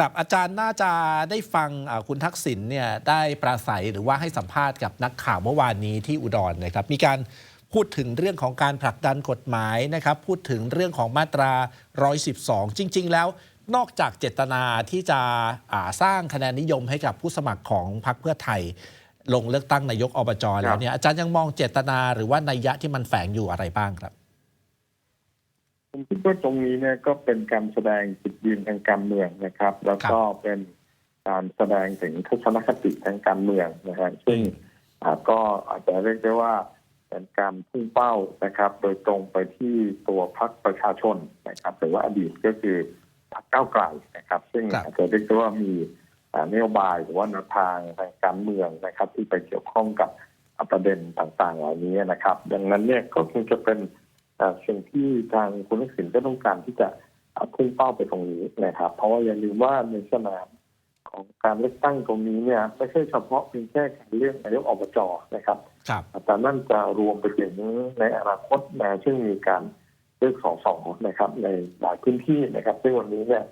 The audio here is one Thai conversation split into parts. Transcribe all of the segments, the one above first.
ครับอาจารย์น่าจะได้ฟังคุณทักษิณเนี่ยได้ปราศัยหรือว่าให้สัมภาษณ์กับนักข่าวเมื่อวานนี้ที่อุดรนะครับ มีการพูดถึงเรื่องของการผลักดันกฎหมายนะครับ พูดถึงเรื่องของมาตรา 112 จริง ๆ แล้วนอกจากเจตนาที่จะสร้างคะแนนนิยมให้กับผู้สมัครของพรรคเพื่อไทย ลงเลือกตั้งนายกอบจแล้วเนี่ยอาจารย์ยังมองเจตนาหรือว่านัยยะที่มันแฝงอยู่อะไรบ้างครับ ผมคิดว่าตรงนี้เนี่ยก็เป็นการแสดงจุดยืนทางการเมืองนะครับ แล้วก็เป็นการแสดงถึงทัศนคติทางการเมืองนะฮะซึ่งอ่าก็อาจจะเรียกได้ว่าเป็นการพุ่งเป้านะครับ โดยตรงไปที่ตัวพรรคประชาชนนะครับหรือว่าอดีตก็คือพรรคก้าวไกลนะครับ ซึ่งครับอาจจะเรียกได้ว่ามีอ่านโยบายหรือว่าแนวทางทางการเมืองนะครับ ที่ไปเกี่ยวข้องกับประเด็นต่างๆ เหล่านี้นะครับ ดังนั้นเนี่ยก็คงจะเป็นอ่า สิ่งที่ทางคุณทักษิณก็ต้องการที่จะอ่าพุ่งเป้าไปตรงนี้นะครับ เพราะว่าอย่าลืมว่าในสนามของการเลือกตั้งตรงนี้เนี่ยไม่ใช่เฉพาะเพียงแค่การเลือกนายกอบจนะครับครับแต่นั่นจะรวมไปถึงในอนาคตนะซึ่งมีการเลือกสองสองนะครับ ในหลายพื้นที่นะครับ ซึ่งวันนี้เนี่ย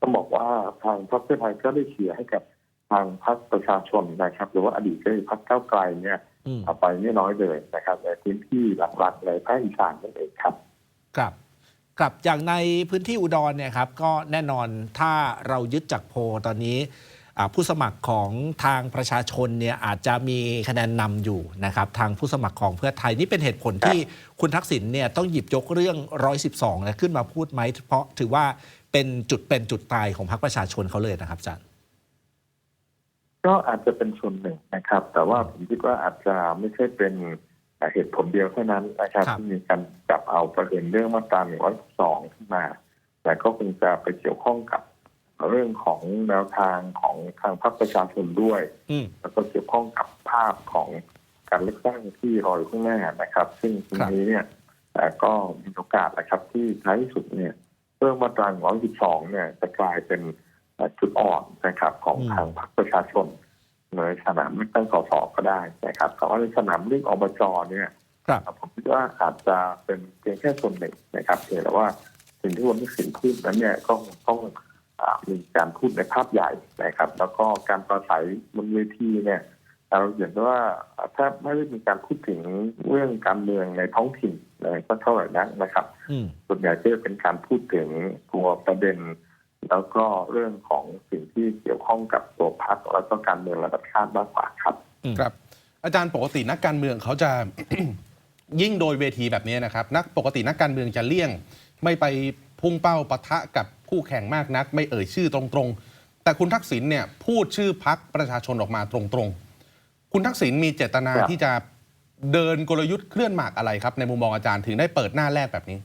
ต้องบอกว่าทางพรรคเพื่อไทยก็ได้เชียร์ให้กับทางพรรคประชาชนนะครับ หรือว่าอดีตก็คือพรรคก้าวไกลเนี่ยอืม เอาไปไม่น้อยเลยนะครับในพื้นที่หลักๆในภาคอีสานนั่นเองครับครับครับอย่างในพื้นที่อุดรเนี่ยครับก็แน่นอนถ้าเรายึดจากโพลตอนนี้อ่าผู้สมัครของทางประชาชนเนี่ยอาจจะมีคะแนนนำอยู่นะครับทางผู้สมัครของเพื่อไทยนี่เป็นเหตุผลที่คุณทักษิณเนี่ยต้องหยิบยกเรื่อง 112นะขึ้นมาพูดไหมเพราะถือว่าเป็นจุดเป็นจุดตายของพรรคประชาชนเขาเลยนะครับอาจารย์ ก็อาจจะเป็นส่วนหนึ่งนะครับ แต่ว่าผมคิดว่าอาจจะไม่ใช่เป็นเหตุผลเดียวเท่านั้นนะครับครับที่มีการจับเอาประเด็นเรื่องมาตรา112ขึ้นมา แต่ก็คงจะไปเกี่ยวข้องกับเรื่องของแนวทางของทางพรรคประชาชนด้วยอืมแล้วก็เกี่ยวข้องกับภาพของการเลือกตั้งที่รออยู่ข้างหน้านะครับ ซึ่งตรงนี้เนี่ยเอ่อก็มีโอกาสนะครับที่ท้ายที่สุดเนี่ยเรื่องมาตรา112เนี่ยจะกลายเป็นเอ่อจุดอ่อนนะครับของอืมทางพรรคประชาชน ในสนามเลือกตั้งสสก็ได้นะครับแต่ว่าในสนามเลือกอบจเนี่ยครับผมคิดว่าอาจจะเป็นเพียงแค่ส่วนหนึ่งนะครับเพียงแต่ว่าสิ่งที่วันที่สินพูดนั้นเนี่ยก็คงต้องอามีการพูดในภาพใหญ่นะครับ แล้วก็การปราศัยบนเวทีเนี่ยเราเห็นได้ว่าแทบไม่ได้มีการพูดถึงเรื่องการเมืองในท้องถิ่นเลยก็เท่าไหร่นักนะครับอืมส่วนใหญ่จะเป็นการพูดถึงตัวประเด็น แล้วก็เรื่องของสิ่งที่เกี่ยวข้องกับตัวพรรคแล้วก็การเมืองระดับชาติมากกว่าครับ ครับ อาจารย์ปกตินักการเมืองเขาจะ ยิ่งโดยเวทีแบบนี้นะครับ นักปกตินักการเมืองจะเลี่ยง ไม่ไปพุ่งเป้าปะทะกับคู่แข่งมากนัก ไม่เอ่ยชื่อตรงๆ แต่คุณทักษิณเนี่ยพูดชื่อพักประชาชนออกมาตรงๆ คุณทักษิณมีเจตนาครับ ที่จะเดินกลยุทธ์เคลื่อนหมากอะไรครับ ในมุมมองอาจารย์ถึงได้เปิดหน้าแรกแบบนี้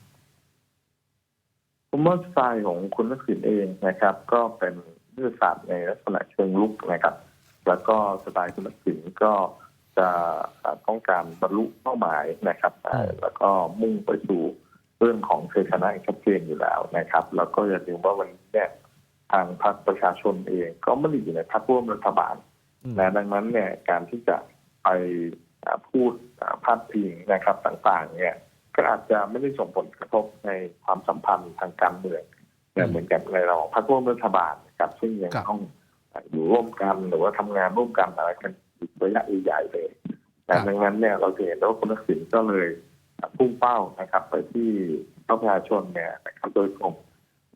ผมว่าสไตล์ของคุณทักษิณเองนะครับ ก็เป็นยุทธศาสตร์ในลักษณะเชิงลุกนะครับ แล้วก็สไตล์คุณทักษิณก็จะต้องการบรรลุเป้าหมายนะครับเอ่อแล้วก็มุ่งไปสู่เรื่องของชัยชนะอย่างชัดเจนอยู่แล้วนะครับ แล้วก็อย่าลืมว่าวันนี้เนี่ยทางพรรคประชาชนเองก็ไม่ได้อยู่ในพรรคร่วมรัฐบาลอืมและดังนั้นเนี่ยการที่จะไปอ่าพูดอ่าพาดพิงนะครับต่างๆ เนี่ย ก็อาจจะไม่ได้ส่งผลกระทบในความสัมพันธ์ทางการเมืองเนี่ยเหมือนกับในเราพรรคร่วมรัฐบาลนะครับ ซึ่งยังครับต้องอยู่ร่วมกันหรือว่าทำงานร่วมกันอะไรกันอีกระยะใหญ่ๆเลยแต่ดังนั้นเนี่ยเราจะเห็นว่าคุณทักษิณก็เลยพุ่งเป้านะครับ ไปที่ประชาชนเนี่ยนะครับโดยตรง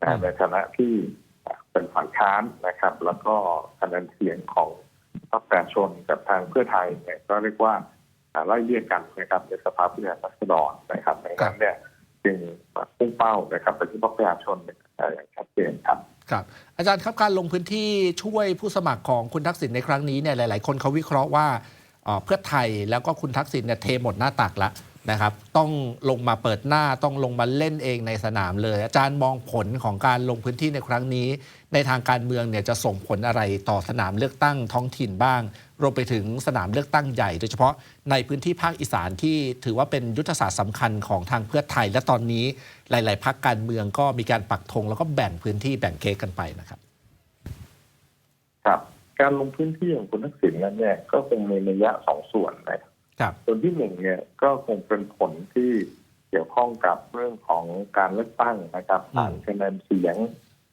นะในฐานะที่เป็นฝ่ายค้านนะครับ แล้วก็คะแนนเสียงของพรรคประชาชนกับทางเพื่อไทยเนี่ยก็เรียกว่าอ่า ไล่เลี่ยงกันนะครับในสภาผู้แทนราษฎรนะครับดังนั้นเนี่ยจึงพุ่งเป้านะครับไปที่พรรคประชาชนเนี่ยอย่างชัดเจนครับครับ อาจารย์ครับการลงพื้นที่ช่วยผู้สมัครของคุณทักษิณในครั้งนี้เนี่ยหลาย ๆ คนเขาวิเคราะห์ว่าเอ่อเพื่อไทยแล้วก็คุณทักษิณเนี่ยเทหมดหน้าตักแล้ว นะครับต้องลงมาเปิดหน้าต้องลงมาเล่นเองในสนามเลย อาจารย์มองผลของการลงพื้นที่ในครั้งนี้ ในทางการเมืองเนี่ยจะส่งผลอะไรต่อสนามเลือกตั้งท้องถิ่นบ้าง รวมไปถึงสนามเลือกตั้งใหญ่ โดยเฉพาะในพื้นที่ภาคอีสานที่ถือว่าเป็นยุทธศาสตร์สำคัญของทางเพื่อไทย และตอนนี้หลาย ๆพักการเมืองก็มีการปักธงแล้วก็แบ่งพื้นที่แบ่งเค้กกันไปนะครับ ครับ การลงพื้นที่ของคุณทักษิณนั้นเนี่ยก็คงมีนัยยะสองส่วนนะครับ ส่วนที่หนึ่งเนี่ยก็คงเป็นผลที่เกี่ยวข้องกับเรื่องของการเลือกตั้งนะครับอืมผ่านคะแนนเสียง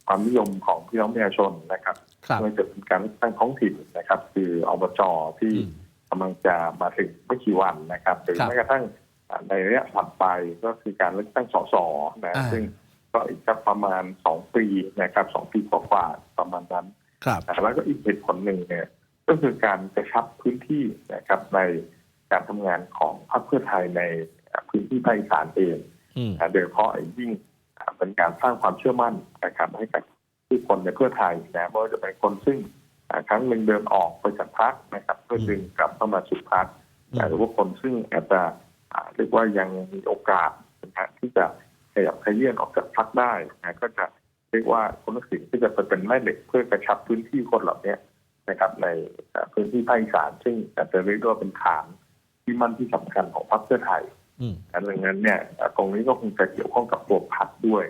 ความนิยมของพี่น้องประชาชนนะครับครับไม่ว่าจะเป็นการเลือกตั้งท้องถิ่นนะครับ คืออบจที่อืมกำลังจะมาถึงไม่กี่วันนะครับหรือครับแม้กระทั่งในระยะถัดไปก็คือการเลือกตั้งสสนะอ่าซึ่งก็อีกสักประมาณสองปีนะครับสองปีกว่าๆประมาณนั้นครับแล้วก็อีกเหตุผลหนึ่งเนี่ย ก็คือการกระชับพื้นที่นะครับใน การทำงานของพรรคเพื่อไทยในพื้นที่ภาคอีสานเองอืมนะโดยเฉพาะอย่างยิ่งอ่าเป็นการสร้างความเชื่อมั่นนะครับให้กับผู้คนในเพื่อไทยนะไม่ว่าจะเป็นคนซึ่งอ่าครั้งหนึ่งเดินออกไปจากพรรคนะครับ เพื่อดึงกลับเข้ามาสู่พรรคอืมหรือว่าคนซึ่งอาจจะอ่าเรียกว่ายังมีโอกาสนะฮะที่จะขยับขยื่นออกจากพรรคได้นะก็จะเรียกว่าคุณทักษิณก็จะไปเป็นแม่เหล็กเพื่อกระชับพื้นที่คนเหล่านี้นะครับ ในอ่าพื้นที่ภาคอีสานซึ่งอาจจะเรียกได้ว่าเป็นฐาน ที่มั่นที่สำคัญของพรรคเพื่อไทยอืมดังนั้นเนี่ยเอ่อตรงนี้ก็คงจะเกี่ยวข้องกับตัวพรรคด้วย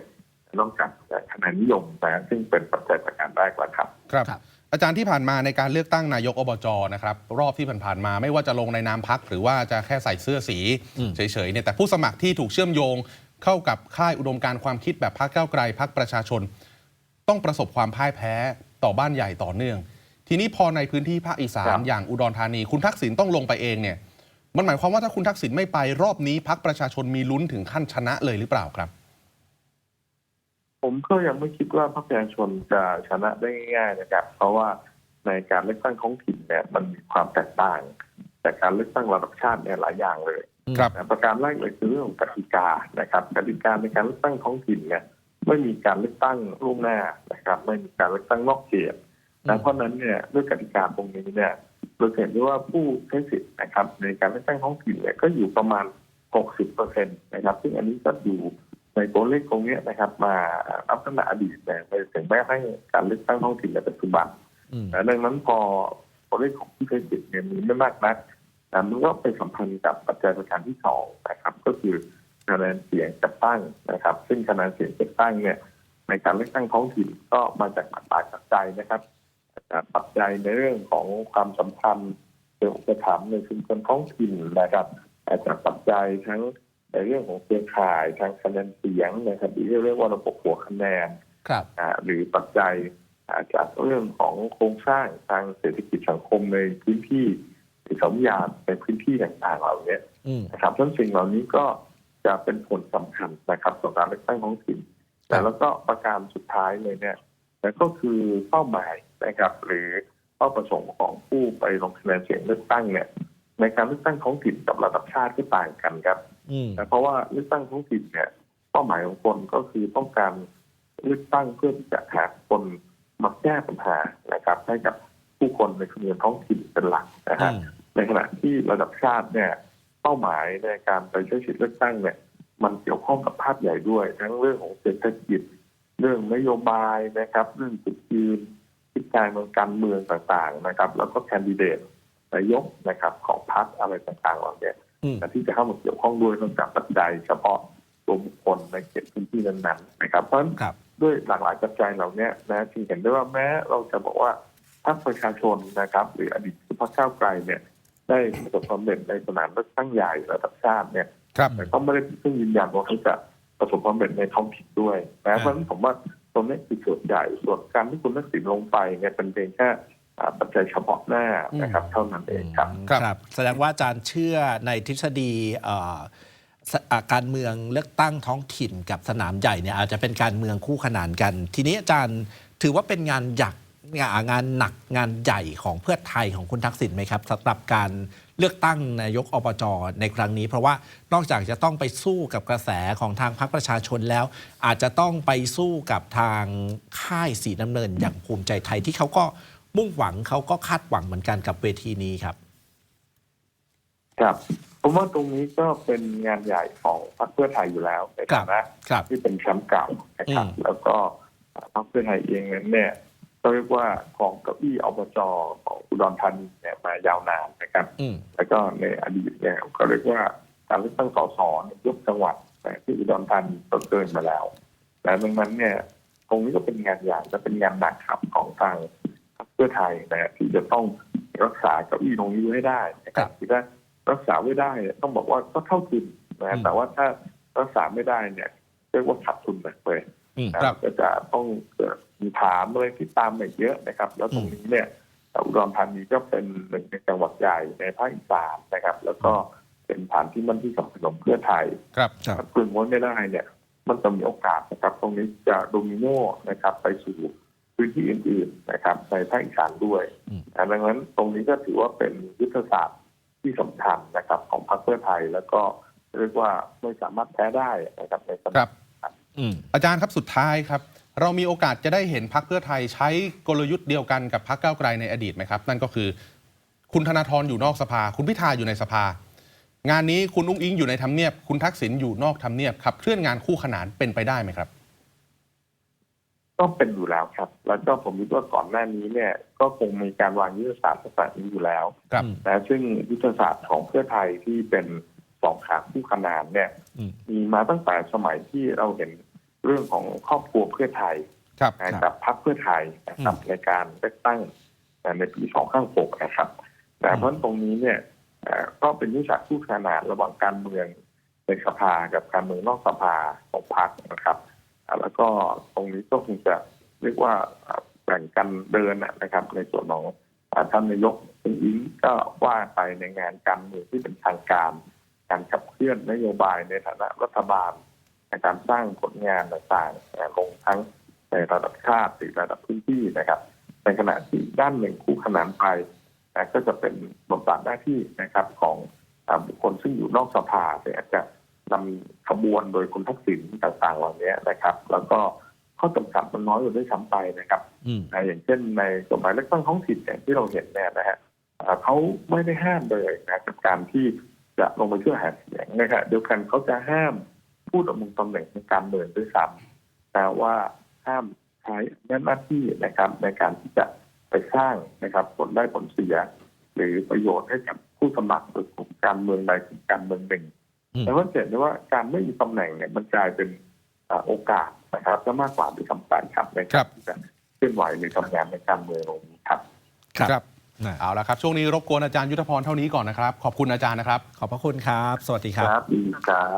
นอกจากคะแนนนิยมนะซึ่งเป็นปัจจัยประการแรกแล้วครับครับ ครับ อาจารย์ที่ผ่านมาในการเลือกตั้งนายกอบจนะครับ รอบที่ผ่านๆมาไม่ว่าจะลงในนามพักหรือว่าจะแค่ใส่เสื้อสีอืมเฉยๆเนี่ยแต่ผู้สมัครที่ถูกเชื่อมโยงเข้ากับค่ายอุดมการณ์ความคิดแบบพักเก้าวไกลพักประชาชน ต้องประสบความพ่ายแพ้ต่อบ้านใหญ่ต่อเนื่อง ทีนี้พอในพื้นที่ภาคอีสาครันบอย่างอุดรธานี คุณทักษิณต้องลงไปเองเนี่ย มันหมายความว่าถ้าคุณทักษิณไม่ไปรอบนี้พักประชาชนมีลุ้นถึงขั้นชนะเลยหรือเปล่าครับ ผมก็ยังไม่คิดว่าพรรคประชาชนจะชนะได้ง่ายๆนะครับ เพราะว่าในการเลือกตั้งท้องถิ่นเนี่ยมันมีความแตกต่างจากการเลือกตั้งระดับชาติเนี่ยหลายอย่างเลยครับนะประการแรกเลยคือเรื่องของกติกานะครับกติกาในการเลือกตั้งท้องถิ่นเนี่ยไม่มีการเลือกตั้งล่วงหน้านะครับ ไม่มีการเลือกตั้งนอกเขตอืนะมเพราะฉะนั้นเนี่ยด้วยกติกาตรงนี้เนี่ย เราเห็นได้ว่าผู้ใช้สิทธิ์นะครับ ในการเลือกตั้งท้องถิ่นเนี่ยก็อยู่ประมาณ 60เปอร์เซ็นต์นะครับ ซึ่งอันนี้ก็อยู่ในตัวเลขตรงเนี้ยนะครับ มานับตั้งแต่อดีตเนี่ยไปถึงแม้ให้การเลือกตั้งท้องถิ่นในปัจจุบันอืมนะดังนั้นพอตัวเลขของผู้ใช้สิทธิ์เนี่ยมีไม่มากนักนะมันก็ไปสัมพันธ์กับปัจจัยประการที่สองนะครับ ก็คือคะแนนเสียงจัดตั้งนะครับ ซึ่งคะแนนเสียงจัดตั้งเนี่ยในการเลือกตั้งท้องถิ่นก็มาจากปัจจัยปัจจัยนะครับจาก ปัจจัยในเรื่องของความสัมพันธ์เรื่องอุปถัมภ์ในชุมชนท้องถิ่นนะครับอาจจะปัจจัยทั้งในเรื่องของเครือข่ายทางคะแนนเสียงนะครับที่เรียกว่าระบบหัวคะแนนครับอ่าหรือปัจจัยอ่าจากเรื่องของโครงสร้างทางเศรษฐกิจสังคมในพื้นที่หรือสมยามในพื้นที่ต่างๆเหล่านี้อืมนะครับทั้งสิ่งเหล่านี้ก็จะเป็นผลสำคัญนะครับต่อการเลือกตั้งท้องถิ่นครับแต่แล้วก็ประการสุดท้ายเลยเนี่ย นั่นก็คือเป้าหมายนะครับหรือเป้าประสงค์ของผู้ไปลงคะแนนเสียงเลือกตั้งเนี่ยในการเลือกตั้งท้องถิ่นกับระดับชาติก็ต่างกันครับอืมนะเพราะว่าเลือกตั้งท้องถิ่นเนี่ยเป้าหมายของคนก็คือต้องการเลือกตั้งเพื่อที่จะหาคนมาแก้ปัญหานะครับ ให้กับผู้คนในชุมชนท้องถิ่นเป็นหลักนะฮะอืมในขณะที่ระดับชาติเนี่ย เป้าหมายในการไปใช้สิทธิเลือกตั้งเนี่ย มันเกี่ยวข้องกับภาพใหญ่ด้วย ทั้งเรื่องของเศรษฐกิจ เรื่องนโยบายนะครับ เรื่องจุดยืนทิศทางทางการเมืองต่างๆนะครับ แล้วก็แคนดิเดตนายกนะครับ ของพรรคอะไรต่างๆเหล่านี้อืมนะที่จะเข้ามาเกี่ยวข้องด้วยนอกจากปัจจัยเฉพาะตัวบุคคลในเขตพื้นที่นั้นๆนะครับ เพราะฉะนั้นครับด้วยหลากหลายปัจจัยเหล่านี้นะจึงเห็นได้ว่าแม้เราจะบอกว่าพรรคประชาชนนะครับ หรืออดีตพรรคก้าวไกลเนี่ย ได้ประสบความสำเร็จในสนามเลือกตั้งใหญ่ระดับชาติเนี่ยครับแต่ก็ไม่ได้ซึ่งยืนยันว่าเขาจะ ประสบความสำเร็จในท้องถิ่นด้วยนะเพราะฉะนั้นผมว่าตรงนี้คือส่วนใหญ่ส่วนการที่คุณทักษิณลงไปเนี่ยเป็นเพียงแค่อ่าปัจจัยเฉพาะหน้านะครับเท่านั้นเองครับครับครับแสดงว่าอาจารย์เชื่อในทฤษฎีเอ่อสอ่าการเมืองเลือกตั้งท้องถิ่นกับสนามใหญ่เนี่ยอาจจะเป็นการเมืองคู่ขนานกัน ทีนี้อาจารย์ถือว่าเป็นงานหยัก งานงานหนักงานใหญ่ของเพื่อไทยของคุณทักษิณไหมครับสำหรับการเลือกตั้งนายกอบจในครั้งนี้ เพราะว่านอกจากจะต้องไปสู้กับกระแสของทางพรรคประชาชนแล้ว อาจจะต้องไปสู้กับทางค่ายสีน้ำเนินอย่างภูมิใจไทยที่เขาก็มุ่งหวังเขาก็คาดหวังเหมือนกันกับเวทีนี้ครับ ครับผมว่าตรงนี้ก็เป็นงานใหญ่ของพรรคเพื่อไทยอยู่แล้วในฐานะครับที่เป็นแชมป์เก่านะครับอืมแล้วก็พรรคเพื่อไทยเองนั้นเนี่ย ก็เรียกว่าของเก้าอี้อบจของอุดรธานีเนี่ยมายาวนานนะครับ อืม แล้วก็ในอดีตเนี่ยก็เรียกว่าการเลือกตั้งสสในยกจังหวัดนะที่อุดรธานีก็เกินมาแล้วแต่ดังนั้นเนี่ยตรงนี้ก็เป็นงานใหญ่และเป็นงานหนักครับของทางพรรคเพื่อไทยนะที่จะต้องรักษาเก้าอี้ตรงนี้ไว้ให้ได้นะครับที่ถ้ารักษาไว้ได้เนี่ยต้องบอกว่าก็เท่าทุนนะแต่ว่าถ้ารักษาไม่ได้เนี่ยเรียกว่าขาดทุนไปเลยอืม ครับก็จะต้องเกิดมีถามอะไรที่ตามมาเยอะนะครับ แล้วตรงนี้เนี่ยอุดรธานีก็เป็นหนึ่งในจังหวัดใหญ่ในภาคอีสานนะครับ แล้วก็เป็นฐานที่มั่นที่สำคัญของเพื่อไทย ครับครับถ้ากลุ่มม้วนไม่ได้เนี่ย มันจะมีโอกาสนะครับ ตรงนี้จะโดมิโนนะครับ ไปสู่พื้นที่อื่น ๆนะครับ ในภาคอีสานด้วยอืมดังนั้นตรงนี้ก็ถือว่าเป็นยุทธศาสตร์ที่สำคัญนะครับ ของพรรคเพื่อไทยแล้วก็เรียกว่าไม่สามารถแพ้ได้นะครับในสคมัรัยบอืม อาจารย์ครับสุดท้ายครับ เรามีโอกาสจะได้เห็นพักเพื่อไทยใช้กลยุทธ์เดียวกันกับพักก้าวไกลในอดีตไหมครับ นั่นก็คือ คุณธนาธรอยู่นอกสภา คุณพิธาอยู่ในสภา งานนี้คุณอุ้งอิงอยู่ในทำเนียบ คุณทักษิณอยู่นอกทำเนียบขับเคลื่อนงานคู่ขนานเป็นไปได้ไหมครับก็เป็นอยู่แล้วครับ แล้วก็ผมคิดว่าก่อนหน้านี้เนี่ย ก็คงมีการวางยุทธศาสตร์ลักษณะนี้อยู่แล้วครับอืมนะซึ่งยุทธศาสตร์ของเพื่อไทยที่เป็นสองขาคู่ขนานเนี่ยอืมมีมาตั้งแต่สมัยที่เราเห็น เรื่องของครอบครัวเพื่อไทยครับนะกับพรรคเพื่อไทยนะครับในการเลือกตั้งในปี 256นะครับ แต่เพราะฉะนั้นตรงนี้เนี่ยเอ่อก็เป็นยุทธศาสตร์คู่ขนานระหว่างการเมืองในสภากับการเมืองนอกสภาของพรรคนะครับอ่าแล้วก็ตรงนี้ก็คงจะเรียกว่าอ่าแบ่งกันเดินนะนะครับ ในส่วนของอ่าท่านนายกคุณอิงก็ว่าไปในงานการเมืองที่เป็นทางการ การขับเคลื่อนนโยบายในฐานะรัฐบาล ในการสร้างผลงานต่างๆอ่าลงทั้งในระดับชาติหรือระดับพื้นที่นะครับ ในขณะที่ด้านหนึ่งคู่ขนานไปนะก็จะเป็นบทบาทหน้าที่นะครับของอ่าบุคคลซึ่งอยู่นอกสภาเนี่ยอาจจะนำขบวนโดยคุณทักษิณต่างๆเหล่านี้นะครับ แล้วก็ข้อจำกัดมันน้อยกว่าด้วยซ้ำไปนะครับอืมนะอย่างเช่นในกฎหมายเลือกตั้งท้องถิ่นอย่างที่เราเห็นเนี่ยนะฮะเอ่อเขาไม่ได้ห้ามเลยนะกับการที่จะลงไปช่วยหาเสียงนะครับเดียวกันเขาจะห้าม ผู้ดำรงตำแหน่งทางการเมืองด้วยซ้ำแต่ว่าห้ามใช้หน้าที่นะครับ ในการที่จะไปสร้างนะครับ ผลได้ผลเสีย หรือประโยชน์ให้กับผู้สมัครหรือกลุ่มการเมืองใดกลุ่มการเมืองหนึ่งอืมแต่ว่าเห็นได้ว่าการไม่มีตำแหน่งเนี่ยมันกลายเป็นอ่าโอกาสนะครับจะมากกว่าด้วยซ้ำไปครับในครัการบที่จะเคลื่อนไหวหรือทำงานในการเมืองตรงนี้ครับ ครับนะเอาละครับ ช่วงนี้รบกวนอาจารย์ยุทธพรเท่านี้ก่อนนะครับ ขอบคุณอาจารย์นะครับ ขอบพระคุณครับ สวัสดีครับดีครับ